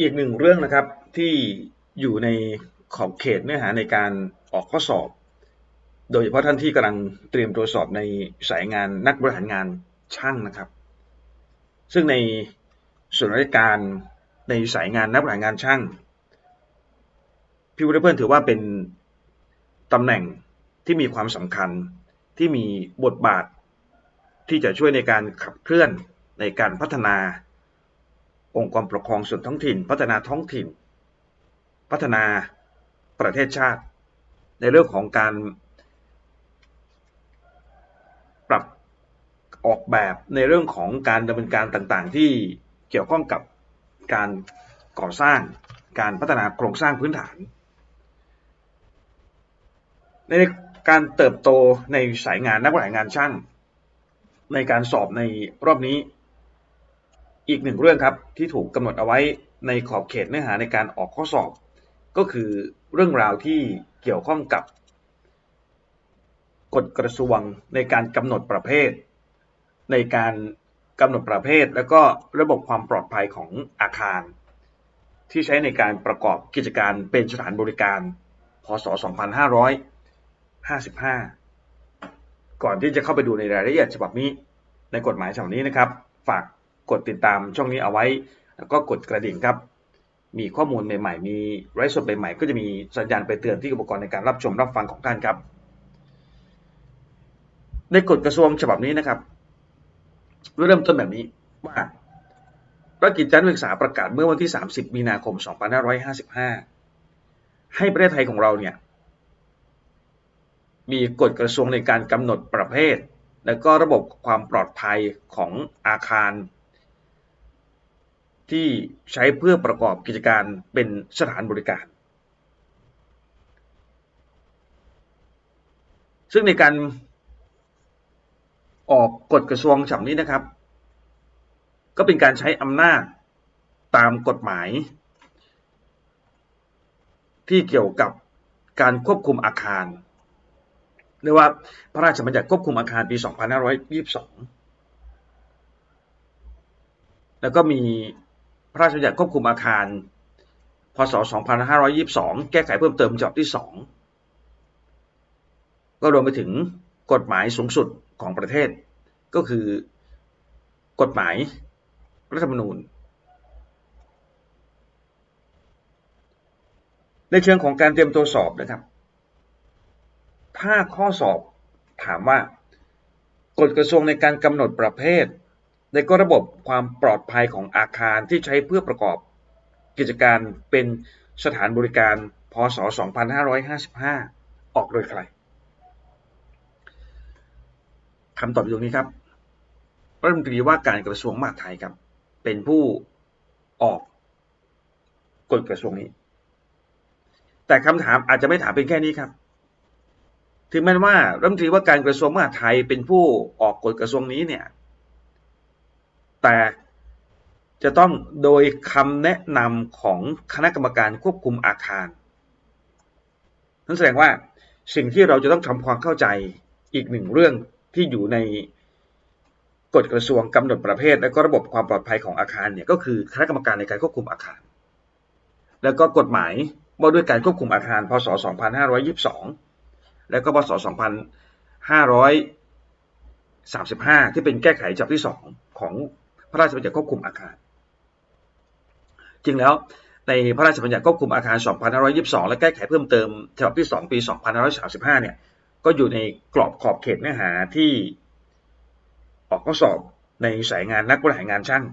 อีกหนึ่งเรื่องนะครับที่อยู่ในขอบเขตเนื้อหาในการออกข้อสอบ โดยเฉพาะท่านที่กำลังเตรียมตัวสอบในสายงานนักบริหารงานช่างนะครับ ซึ่งในส่วนราชการในสายงานนักบริหารงานช่างพี่วุฒิเพื่อนถือว่าเป็นตำแหน่งที่มีความสำคัญที่มีบทบาทที่จะช่วยในการขับเคลื่อนในการพัฒนา องค์กรปกครองส่วนท้องถิ่น พัฒนาท้องถิ่น พัฒนาประเทศชาติ ในเรื่องของการปรับออกแบบในเรื่องของการดำเนินการต่างๆ ที่เกี่ยวข้องกับการก่อสร้างการพัฒนาโครงสร้างพื้นฐาน ในการเติบโตในสายงานนักบริหารงานช่าง ในการสอบในรอบนี้ อีกหนึ่งเรื่องครับที่ถูกกำหนดเอาไว้ในขอบเขตเนื้อหาในการออกข้อสอบ ก็คือเรื่องราวที่เกี่ยวข้องกับกฎกระทรวงในการกำหนดประเภท ในการกำหนดประเภท แล้วก็ระบบความปลอดภัยของอาคาร ที่ใช้ในการประกอบกิจการเป็นสถานบริการ พศ 2555 ก่อนที่จะเข้าไปดูในรายละเอียดฉบับนี้ในกฎหมายฉบับนี้นะครับ ฝาก กดติดตามช่องนี้เอาไว้ แล้วก็กดกระดิ่งครับ มีข้อมูลใหม่ๆ มีไร้สดใหม่ๆ ก็จะมีสัญญาณไปเตือนที่อุปกรณ์ในการรับชมรับฟังของท่านครับ ในกฎกระทรวงฉบับนี้นะครับเริ่มต้นแบบนี้ว่ารัฐกิจการศึกษาประกาศเมื่อวันที่ 30 มีนาคม 2555 ให้ประเทศไทยของเราเนี่ยมีกฎกระทรวงในการกำหนดประเภท และก็ระบบความปลอดภัยของอาคาร ที่ใช้เพื่อประกอบกิจการเป็นสถานบริการ ซึ่งในการออกกฎกระทรวงฉบับนี้นะครับ ก็เป็นการใช้อำนาจตามกฎหมาย ที่เกี่ยวกับการควบคุมอาคารเรียกว่าพระราชบัญญัติควบคุมอาคารปี 2522 แล้วก็มี พระราชบัญญัติควบคุมอาคาร พศ 2522 แก้ไขเพิ่มเติมฉบับที่ 2 ก็รวมไปถึงกฎหมายสูงสุดของประเทศ ก็คือกฎหมายรัฐธรรมนูญ ในเชิงของการเตรียมตัวสอบนะครับ ถ้าข้อสอบถามว่ากฎกระทรวงในการกำหนดประเภท ในก็ระบบความปลอดภัยของอาคารที่ใช้เพื่อประกอบกิจการเป็นสถานบริการพศ 2555 ออกโดยใครคำตอบอยู่ตรงนี้ครับรัฐมนตรีว่าการกระทรวงมหาดไทยครับ เป็นผู้ออกกฎกระทรวงนี้ แต่คำถามอาจจะไม่ถามเป็นแค่นี้ครับ ถึงแม้ว่ารัฐมนตรีว่าการกระทรวงมหาดไทยเป็นผู้ออกกฎกระทรวงนี้เนี่ย แต่จะต้องโดยคำแนะนำของคณะกรรมการควบคุมอาคาร นั่นแสดงว่าสิ่งที่เราจะต้องทำความเข้าใจอีกหนึ่งเรื่องที่อยู่ในกฎกระทรวงกำหนดประเภท และก็ระบบความปลอดภัยของอาคารเนี่ยก็คือคณะกรรมการในการควบคุมอาคาร แล้วก็กฎหมายว่าด้วยการควบคุมอาคาร พศ 2522 และก็พศ 2535 ที่เป็นแก้ไขจับที่ 2 ของ พระราชบัญญัติควบคุมอาคาร จริงแล้วในพระราชบัญญัติควบคุมอาคาร 2522 และแก้ไขเพิ่มเติมฉบับที่ 2 ปี 2535 เนี่ย ก็อยู่ในกรอบขอบเขตเนื้อหาที่ออกข้อสอบในสายงานนักบริหารงานช่าง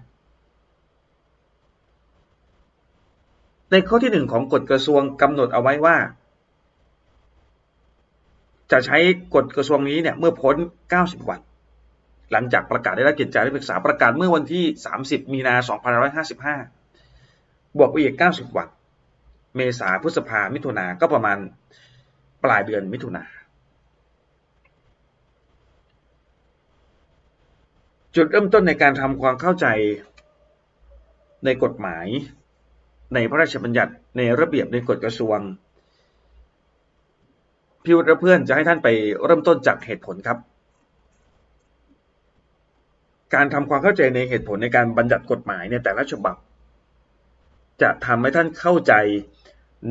ในข้อที่ 1 ของกฎกระทรวงกำหนดเอาไว้ว่า จะใช้กฎกระทรวงนี้เนี่ยเมื่อพ้น 90 วัน หลังจากประกาศได้รับกิจการนักศึกษาประกาศเมื่อวันที่ 30 มีนา 2555 บวกไปอีก 90 วัน เมษาพฤษภามิถุนาก็ประมาณปลายเดือนมิถุนาจุดเริ่มต้นในการทำความเข้าใจในกฎหมาย ในพระราชบัญญัติในระเบียบในกฎกระทรวงพี่วุฒิเพื่อนจะให้ท่านไปเริ่มต้นจากเหตุผลครับ การทำความเข้าใจในเหตุผลในการบัญญัติกฎหมายในแต่ละฉบับ จะทำให้ท่านเข้าใจ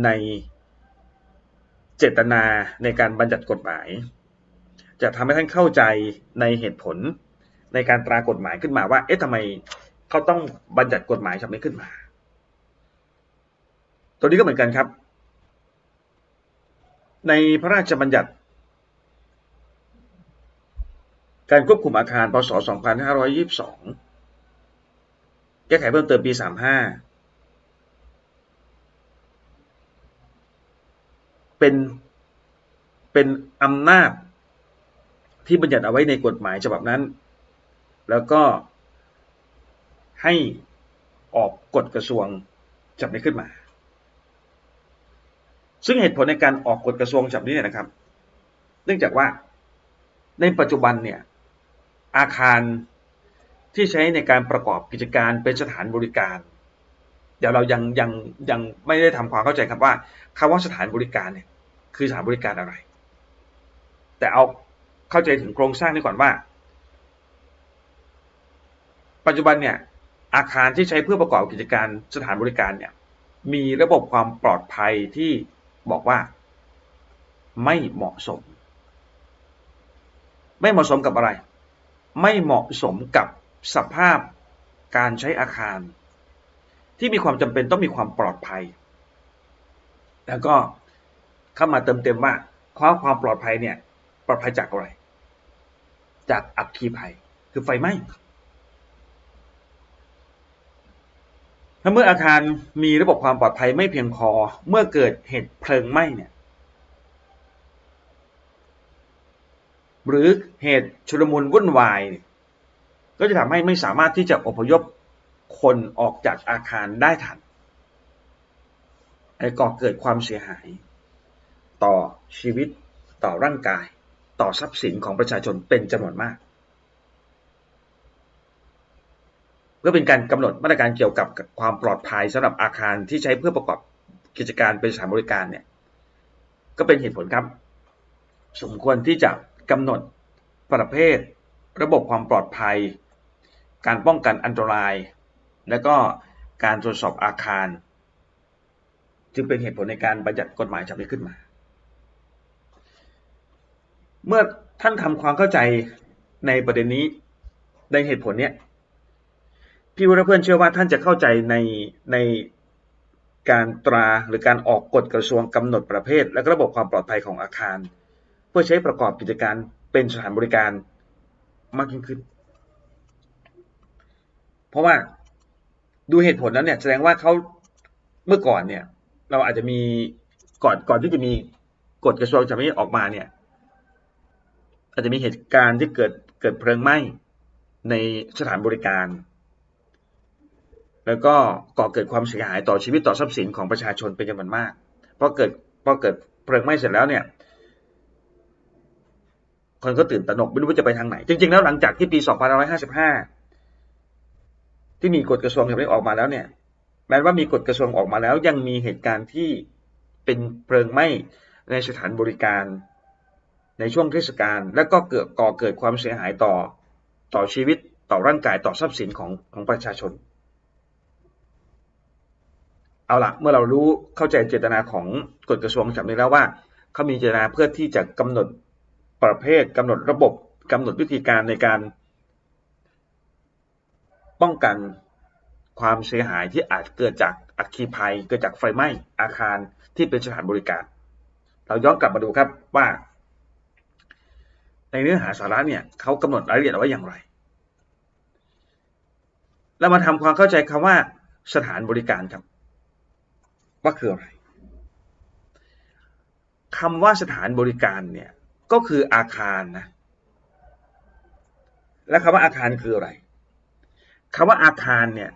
ในเจตนาในการบัญญัติกฎหมาย จะทำให้ท่านเข้าใจในเหตุผลในการตรากฎหมายขึ้นมาว่า เอ๊ะทำไมเขาต้องบัญญัติกฎหมายฉบับนี้ขึ้นมา ตัวนี้ก็เหมือนกันครับ ในพระราชบัญญัติ การควบคุมอาคารพศ 2522 แก้ไขเพิ่มเติมปี 35 เป็น เป็นอำนาจที่บัญญัติเอาไว้ในกฎหมายฉบับนั้น แล้วก็ให้ออกกฎกระทรวงจับนี้ขึ้นมา ซึ่งเหตุผลในการออกกฎกระทรวงจับนี้เนี่ยนะครับ เนื่องจากว่าในปัจจุบันเนี่ย อาคารที่ใช้ในการประกอบกิจการเป็นสถานบริการ เดี๋ยวเรายังยังยังไม่ได้ทำความเข้าใจครับว่าคำว่าสถานบริการเนี่ยคือสถานบริการอะไร แต่เอาเข้าใจถึงโครงสร้างนี้ก่อนว่า ปัจจุบันเนี่ยอาคารที่ใช้เพื่อประกอบกิจการสถานบริการเนี่ยมีระบบความปลอดภัยที่บอกว่า ไม่เหมาะสม ไม่เหมาะสมกับอะไร ไม่เหมาะสมกับสภาพการใช้อาคาร ที่มีความจำเป็นต้องมีความปลอดภัย แล้วก็เข้ามาเติมเต็มว่าความความปลอดภัยเนี่ยปลอดภัยจากอะไร จากอัคคีภัย คือไฟไหม้ถ้าเมื่ออาคารมีระบบความปลอดภัยไม่เพียงพอเมื่อเกิดเหตุเพลิงไหม้เนี่ย หรือเหตุชุลมุนวุ่นวาย ก็จะทำให้ไม่สามารถที่จะอพยพคนออกจากอาคารได้ทันไอ้ก่อเกิดความเสียหาย ต่อชีวิตต่อร่างกาย ต่อทรัพย์สินของประชาชนเป็นจำนวนมากก็เป็นการกำหนดมาตรการเกี่ยวกับความปลอดภัยสำหรับอาคารที่ใช้เพื่อประกอบกิจการเป็นสถานบริการเนี่ยก็เป็นเหตุผลครับ สมควรที่จะ กำหนดประเภท ระบบความปลอดภัย การป้องกันอันตราย และก็การตรวจสอบอาคาร จึงเป็นเหตุผลในการบัญญัติกฎหมายฉบับนี้ขึ้นมา เมื่อท่านทำความเข้าใจในประเด็นนี้ในเหตุผลเนี้ยพี่วุฒิเพื่อนเชื่อว่าท่านจะเข้าใจในในการตราหรือการออกกฎกระทรวงกำหนดประเภท และระบบความปลอดภัยของอาคาร พื่อใช้ประกอบกิจการเป็นสถานบริการมากยิ่งขึ้น เพราะว่าดูเหตุผลแล้วเนี่ย แสดงว่าเขาเมื่อก่อนเนี่ย เราอาจจะมีก่อนก่อนที่จะมีกฎกระทรวงฉบับนี้ออกมาเนี่ย อาจจะมีเหตุการณ์ที่เกิดเกิดเพลิงไหม้ในสถานบริการ แล้วก็ก่อเกิดความเสียหายต่อชีวิตต่อทรัพย์สินของประชาชนเป็นจำนวนมากพราะเกิดพอเกิดเพลิงไหม้เสร็จแล้วเนี่ย คนก็ตื่นตระหนกไม่รู้ว่าจะไปทางไหน จริง ๆ แล้วหลังจากที่ปี 2555 ที่มีกฎกระทรวงฉบับนี้ออกมาแล้วเนี่ย แม้ว่ามีกฎกระทรวงออกมาแล้ว ยังมีเหตุการณ์ที่เป็นเพลิงไหม้ในสถานบริการ ในช่วงเทศกาลและก็เกิดก่อเกิดความเสียหายต่อต่อชีวิตต่อร่างกายต่อทรัพย์สินของของประชาชน เอาละเมื่อเรารู้เข้าใจเจตนาของกฎกระทรวงฉบับนี้แล้วว่าเขามีเจตนาเพื่อที่จะกำหนด ประเภทกำหนดระบบกำหนดวิธีการในการป้องกันความเสียหายที่อาจเกิดจากอัคคีภัย เกิดจากไฟไหม้อาคารที่เป็นสถานบริการ เราย้อนกลับมาดูครับว่า ในเนื้อหาสาระเนี่ยเขากำหนดรายละเอียดเอาไว้อย่างไร เรามาทำความเข้าใจคำว่าสถานบริการครับ ว่าคืออะไรคำว่าสถานบริการเนี่ย ก็คืออาคารนะ และคำว่าอาคารคืออะไรคำว่าอาคารเนี่ย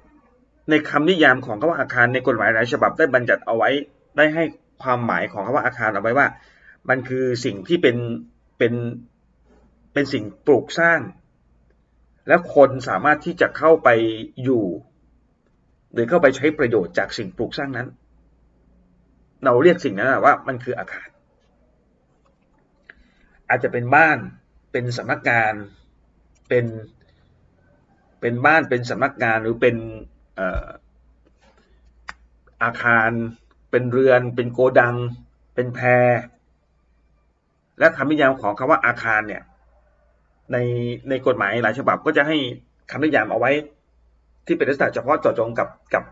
ในคำนิยามของคำว่าอาคารในกฎหมายหลายฉบับได้บัญญัติเอาไว้ ได้ให้ความหมายของคำว่าอาคารเอาไว้ว่า มันคือสิ่งที่เป็นเป็นเป็นสิ่งปลูกสร้าง และคนสามารถที่จะเข้าไปอยู่ หรือเข้าไปใช้ประโยชน์จากสิ่งปลูกสร้างนั้น เราเรียกสิ่งนั้นว่ามันคืออาคาร อาจจะเป็นบ้านเป็นสำนักงานเป็นเป็นบ้านเป็นสำนักงานหรือเป็นอาคาร เป็นเรือน เป็นโกดัง เป็นแพร และคำนิยามของคำว่าอาคารเนี่ยในในกฎหมายหลายฉบับก็จะให้คำนิยามเอาไว้ที่เป็นลักษณะเฉพาะเจาะจงกับกับ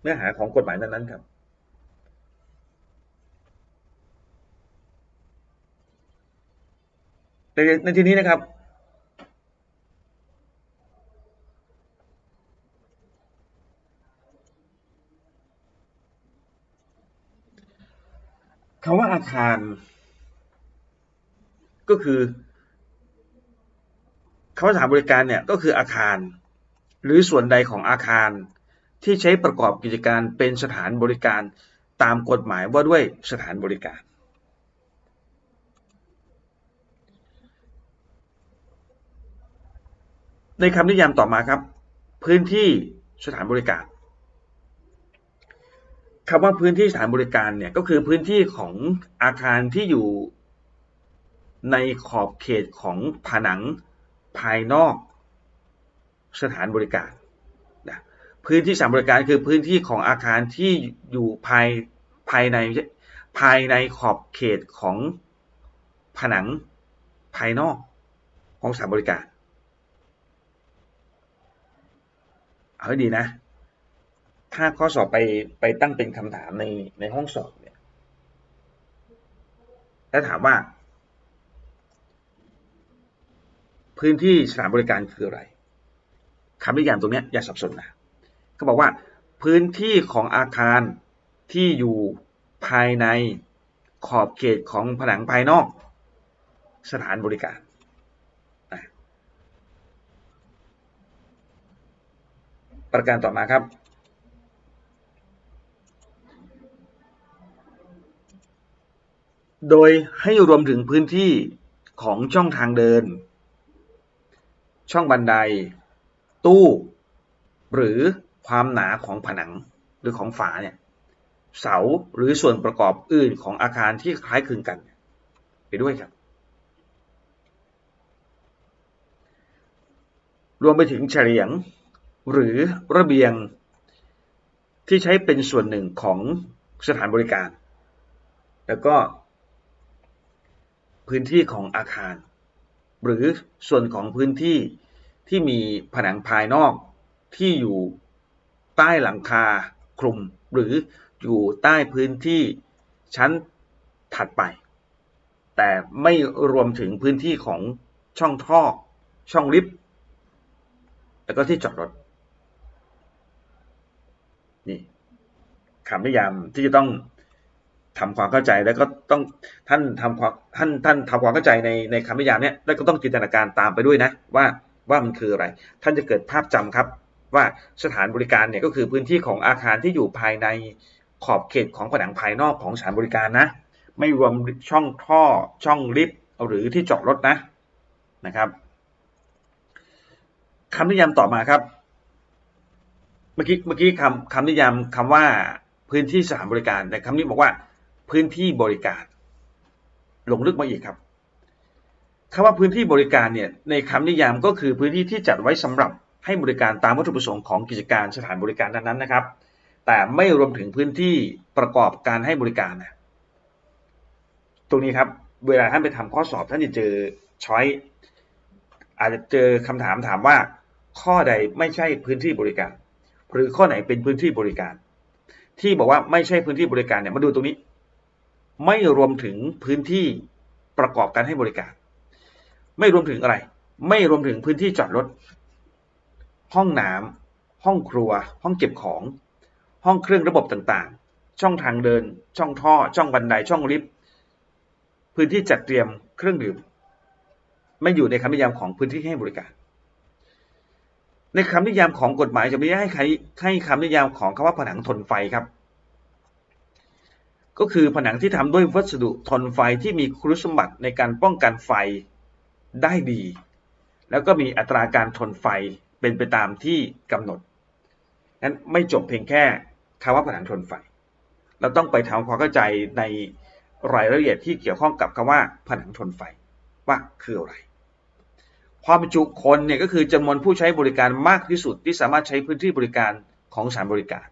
เนื้อหาของกฎหมายนั้นๆครับ ในในที่นี้นะครับคำว่าอาคาร ก็คือคำว่าสถานบริการเนี่ยก็คืออาคาร หรือส่วนใดของอาคารที่ใช้ประกอบกิจการเป็นสถานบริการตามกฎหมายว่าด้วยสถานบริการ ในคำนิยามต่อมาครับ พื้นที่สถานบริการคำว่าพื้นที่สถานบริการเนี่ยก็คือพื้นที่ของอาคารที่อยู่ในขอบเขตของผนังภายนอกสถานบริการนะพื้นที่สถานบริการคือพื้นที่ของอาคารที่อยู่ภายภายในภายในขอบเขตของผนังภายนอกของสถานบริการ เอาให้ดีนะ ถ้าข้อสอบไปไปตั้งเป็นคำถามในในห้องสอบเนี่ย แล้วถามว่า พื้นที่สถานบริการคืออะไรคำนิยามตรงนี้อย่าสับสนนะเขาบอกว่า พื้นที่ของอาคารที่อยู่ภายในขอบเขตของผนังภายนอก สถานบริการ ประการต่อมาครับ โดยให้รวมถึงพื้นที่ของช่องทางเดิน ช่องบันได ตู้ หรือความหนาของผนังหรือของฝาเนี่ยเสาหรือส่วนประกอบอื่นของอาคารที่คล้ายคลึงกัน ไปด้วยครับ รวมไปถึงเฉลียง หรือระเบียงที่ใช้เป็นส่วนหนึ่งของสถานบริการ แล้วก็พื้นที่ของอาคาร หรือส่วนของพื้นที่ที่มีผนังภายนอกที่อยู่ใต้หลังคาคลุม หรืออยู่ใต้พื้นที่ชั้นถัดไป แต่ไม่รวมถึงพื้นที่ของช่องท่อ ช่องลิฟต์ แล้วก็ที่จอดรถนี่ คำนิยามที่จะต้องทำความเข้าใจแล้วก็ต้องท่านทำความท่านท่านทำความเข้าใจในในคำนิยามเนี้ยแล้วก็ต้องจินตนาการตามไปด้วยนะว่าว่ามันคืออะไร ท่านจะเกิดภาพจำครับ ว่าสถานบริการเนี่ยก็คือพื้นที่ของอาคารที่อยู่ภายในขอบเขตของผนังภายนอกของสถานบริการนะ ไม่รวมช่องท่อช่องลิฟต์หรือที่จอดรถนะนะครับคำนิยามต่อมาครับ เมื่อกี้เมื่อกี้คำคำนิยามคำว่า พื้นที่สถานบริการแต่คำนี้บอกว่าพื้นที่บริการลงลึกมาอีกครับคำว่าพื้นที่บริการเนี่ยในคำนิยามก็คือพื้นที่ที่จัดไว้สำหรับให้บริการตามวัตถุประสงค์ของกิจการสถานบริการนั้นๆนะครับ แต่ไม่รวมถึงพื้นที่ประกอบการให้บริการนะตรงนี้ครับเวลาท่านไปทำข้อสอบท่านจะเจอช้อยอาจจะเจอคำถามถามว่า ข้อใดไม่ใช่พื้นที่บริการ หรือข้อไหนเป็นพื้นที่บริการ ที่บอกว่าไม่ใช่พื้นที่บริการเนี่ยมาดูตรงนี้ ไม่รวมถึงพื้นที่ประกอบการให้บริการ ไม่รวมถึงอะไร ไม่รวมถึงพื้นที่จอดรถ ห้องน้ำห้องครัว ห้องเก็บของ ห้องเครื่องระบบต่างๆ ช่องทางเดิน ช่องท่อ ช่องบันไดช่องลิฟต์พื้นที่จัดเตรียมเครื่องดื่ม ไม่อยู่ในคำนิยามของพื้นที่ให้บริการ ในคำนิยามของกฎหมายจะไม่ให้ใครให้คำนิยามของคำว่าผนังทนไฟครับ ก็คือผนังที่ทำด้วยวัสดุทนไฟที่มีคุณสมบัติในการป้องกันไฟได้ดี แล้วก็มีอัตราการทนไฟเป็นไปตามที่กำหนดนั้นไม่จบเพียงแค่คำว่าผนังทนไฟ เราต้องไปทำความเข้าใจในรายละเอียดที่เกี่ยวข้องกับคำว่าผนังทนไฟว่าคืออะไร ความจุคนเนี่ยก็คือจำนวนผู้ใช้บริการมากที่สุดที่สามารถใช้พื้นที่บริการของสถานบริการ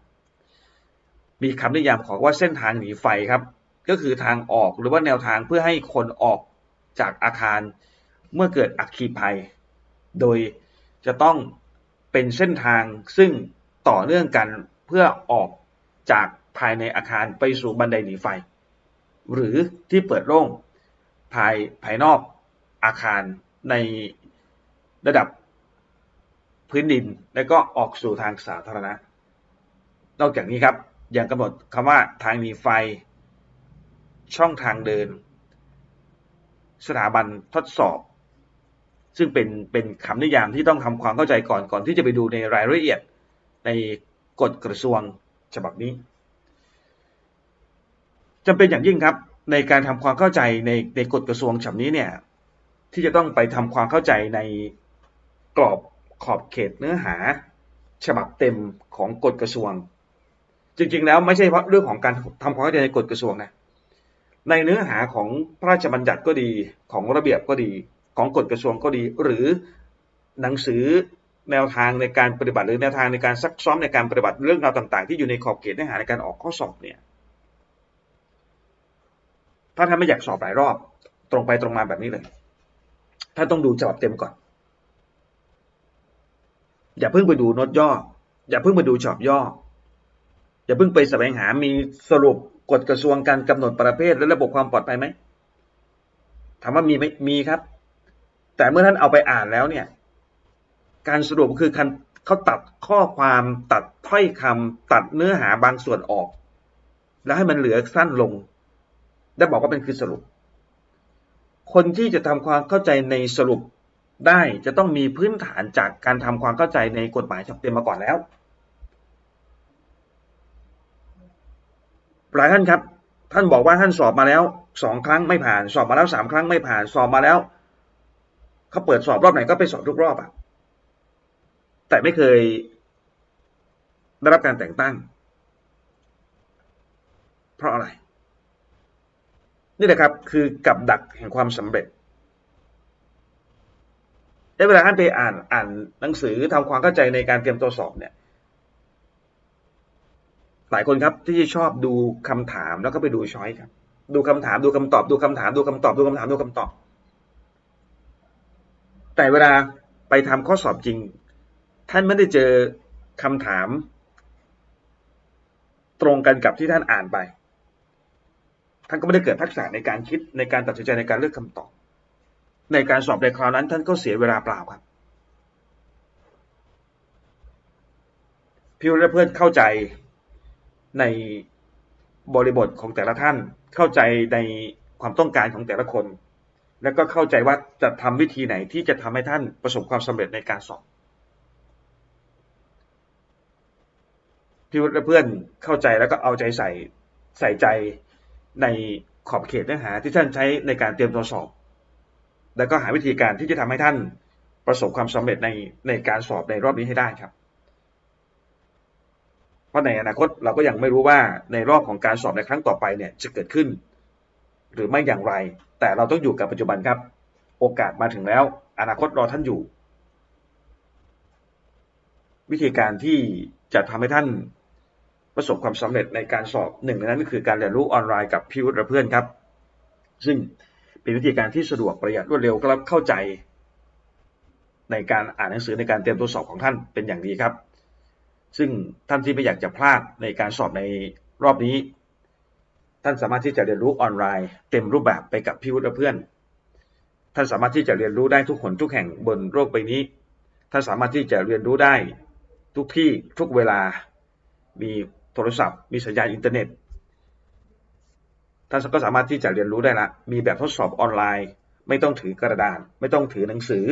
มีคำนิยามของว่าเส้นทางหนีไฟครับ ก็คือทางออกหรือว่าแนวทางเพื่อให้คนออกจากอาคารเมื่อเกิดอัคคีภัย โดยจะต้องเป็นเส้นทางซึ่งต่อเนื่องกันเพื่อออกจากภายในอาคารไปสู่บันไดหนีไฟ หรือที่เปิดโล่งภายภายนอกอาคารใน ระดับพื้นดิน แล้วก็ออกสู่ทางสาธารณะ นอกจากนี้ครับยังกำหนดคำว่าทางหนีไฟ ช่องทางเดิน สถาบันทดสอบ ซึ่งเป็นเป็นคำนิยามที่ต้องทำความเข้าใจก่อนก่อนที่จะไปดูในรายละเอียดในกฎกระทรวงฉบับนี้จำเป็นอย่างยิ่งครับในการทำความเข้าใจในในกฎกระทรวงฉบับนี้เนี่ยที่จะต้องไปทำความเข้าใจใน กรอบขอบเขตเนื้อหา ฉบับเต็มของกฎกระทรวง จริง ๆ แล้วไม่ใช่เพราะเรื่องของการทำความเข้าใจในกฎกระทรวงนะในเนื้อหาของพระราชบัญญัติก็ดีของระเบียบก็ดี ของกฎกระทรวงก็ดี หรือหนังสือแนวทางในการปฏิบัติหรือแนวทางในการซักซ้อมในการปฏิบัติเรื่องราวต่าง ๆ ที่อยู่ในขอบเขตเนื้อหาในการออกข้อสอบเนี่ยถ้าท่านไม่อยากสอบหลายรอบ ตรงไปตรงมาแบบนี้เลยท่านต้องดูฉบับเต็มก่อน อย่าเพิ่งไปดูโน้ตย่อ อย่าเพิ่งไปดูฉบับย่อ อย่าเพิ่งไปแสวงหามีสรุปกฎกระทรวงการกำหนดประเภทและระบบความปลอดภัยไหมถามว่ามีไหมมีครับ แต่เมื่อท่านเอาไปอ่านแล้วเนี่ย การสรุปคือการเขาตัดข้อความตัดถ้อยคำตัดเนื้อหาบางส่วนออก แล้วให้มันเหลือสั้นลง ได้บอกว่าเป็นคือสรุป คนที่จะทำความเข้าใจในสรุป ได้จะต้องมีพื้นฐานจากการทำความเข้าใจในกฎหมายฉบับเต็มมาก่อนแล้วหลายท่านครับ ท่านบอกว่าท่านสอบมาแล้วสองครั้งไม่ผ่าน สอบมาแล้วสามครั้งไม่ผ่านสอบมาแล้วเขาเปิดสอบรอบไหนก็ไปสอบทุกรอบอะแต่ไม่เคยได้รับการแต่งตั้ง เพราะอะไร นี่แหละครับคือกับดักแห่งความสำเร็จ ได้เวลาท่านไปอ่านอ่านหนังสือทำความเข้าใจในการเตรียมตัวสอบเนี่ย หลายคนครับที่ชอบดูคำถามแล้วก็ไปดูช้อยครับ ดูคำถามดูคำตอบ ดูคำถามดูคำตอบ ดูคำถามดูคำตอบ แต่เวลาไปทำข้อสอบจริง ท่านไม่ได้เจอคำถาม ตรงกันกับที่ท่านอ่านไป ท่านก็ไม่ได้เกิดทักษะในการคิดในการตัดสินใจในการเลือกคำตอบ ในการสอบในคราวนั้นท่านก็เสียเวลาเปล่าครับพี่และเพื่อนเข้าใจในบริบทของแต่ละท่าน เข้าใจในความต้องการของแต่ละคน แล้วก็เข้าใจว่าจะทำวิธีไหนที่จะทำให้ท่านประสบความสำเร็จในการสอบพี่และเพื่อนเข้าใจแล้วก็เอาใจใส่ใส่ใจในขอบเขตเนื้อหาที่ท่านใช้ในการเตรียมตัวสอบ แล้วก็หาวิธีการที่จะทำให้ท่านประสบความสำเร็จในในการสอบในรอบนี้ให้ได้ครับ เพราะในอนาคตเราก็ยังไม่รู้ว่าในรอบของการสอบในครั้งต่อไปเนี่ยจะเกิดขึ้น หรือไม่อย่างไร แต่เราต้องอยู่กับปัจจุบันครับ โอกาสมาถึงแล้ว อนาคตรอท่านอยู่ วิธีการที่จะทำให้ท่านประสบความสำเร็จในการสอบหนึ่งในนั้นก็คือการเรียนรู้ออนไลน์กับพี่วุฒิเพื่อนครับ ซึ่ง เป็นวิธีการที่สะดวกประหยัดรวดเร็วก็รับเข้าใจ ในการอ่านหนังสือในการเตรียมตัวสอบของท่านเป็นอย่างดีครับ ซึ่งท่านที่ไม่อยากจะพลาดในการสอบในรอบนี้ ท่านสามารถที่จะเรียนรู้ออนไลน์ เต็มรูปแบบไปกับพี่วุฒิเพื่อน ท่านสามารถที่จะเรียนรู้ได้ทุกคนทุกแห่งบนโลกใบนี้ ท่านสามารถที่จะเรียนรู้ได้ทุกที่ทุกเวลา มีโทรศัพท์ มีสัญญาณอินเทอร์เน็ต ท่านก็สามารถที่จะเรียนรู้ได้ละ มีแบบทดสอบออนไลน์ ไม่ต้องถือกระดาน ไม่ต้องถือหนังสือ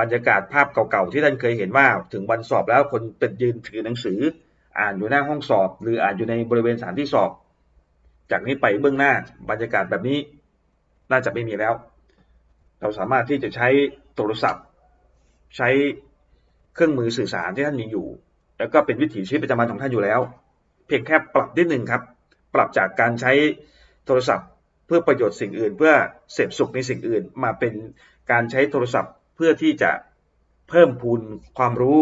บรรยากาศภาพเก่าๆที่ท่านเคยเห็นว่าถึงวันสอบแล้วคนเป็นยืนถือหนังสือ อ่านอยู่หน้าห้องสอบ หรืออ่านอยู่ในบริเวณสถานที่สอบ จากนี้ไปเบื้องหน้าบรรยากาศแบบนี้น่าจะไม่มีแล้ว เราสามารถที่จะใช้โทรศัพท์ ใช้เครื่องมือสื่อสารที่ท่านมีอยู่ แล้วก็เป็นวิถีชีวิตประจำวันของท่านอยู่แล้ว เพียงแค่ปรับนิดหนึ่งครับ ปรับจากการใช้โทรศัพท์ เพื่อประโยชน์สิ่งอื่น เพื่อเสพสุขในสิ่งอื่น มาเป็นการใช้โทรศัพท์เพื่อที่จะเพิ่มพูนความรู้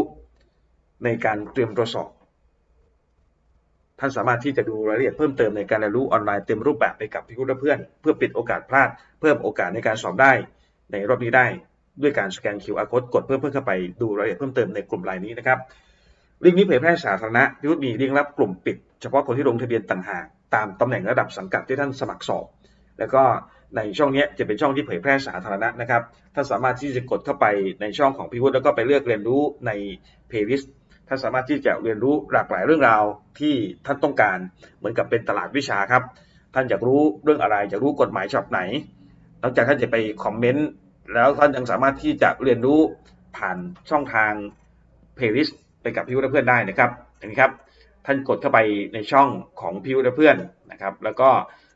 ในการเตรียมตรวจสอบ ท่านสามารถที่จะดูรายละเอียดเพิ่มเติมในการเรียนรู้ออนไลน์เต็มรูปแบบไปกับพี่วุและเพื่อน เพื่อปิดโอกาสพลาด เพิ่มโอกาสในการสอบได้ในรอบนี้ได้ด้วยการสแกน QR code กดเพื่อเพื่อเข้าไปดูรายละเอียดเพิ่มเติมในกลุ่มไลน์นี้นะครับลิงก์นี้เผยแพร่สาธารณะพี่วุฒิมีลิงก์รับกลุ่มปิด เฉพาะคนที่ลงทะเบียนต่างหาก ตามตำแหน่งระดับสังกัดที่ท่านสมัครสอบ แล้วก็ในช่องนี้จะเป็นช่องที่เผยแพร่สาธารณะนะครับ ท่านสามารถที่จะกดเข้าไปในช่องของพี่วุฒิแล้วก็ไปเลือกเรียนรู้ในเพลย์ลิสต์ท่านสามารถที่จะเรียนรู้หลากหลายเรื่องราวที่ท่านต้องการ เหมือนกับเป็นตลาดวิชาครับ ท่านอยากรู้เรื่องอะไรอยากรู้กฎหมายฉบับไหน นอกจากท่านจะไปคอมเมนต์แล้วท่านยังสามารถที่จะเรียนรู้ผ่านช่องทางเพลย์ลิสต์ไปกับพี่วุฒิและเพื่อนได้นะครับอย่างนี้ครับ ท่านกดเข้าไปในช่องของพี่วุฒิและเพื่อนนะครับ แล้วก็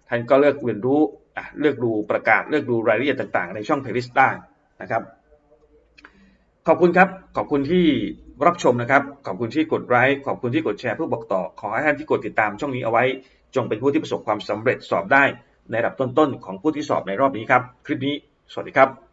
ท่านก็เลือกเรียนรู้เลือกดูประกาศเลือกดูรายละเอียดต่างๆ ในช่องเพลย์ลิสต์ได้นะครับ ขอบคุณครับ ขอบคุณที่รับชมนะครับ ขอบคุณที่กดไลค์ขอบคุณที่กดแชร์เพื่อบอกต่อ ขอให้ท่านที่กดติดตามช่องนี้เอาไว้ จงเป็นผู้ที่ประสบความสำเร็จสอบได้ในระดับต้นๆของผู้ที่สอบในรอบนี้ครับ คลิปนี้ สวัสดีครับ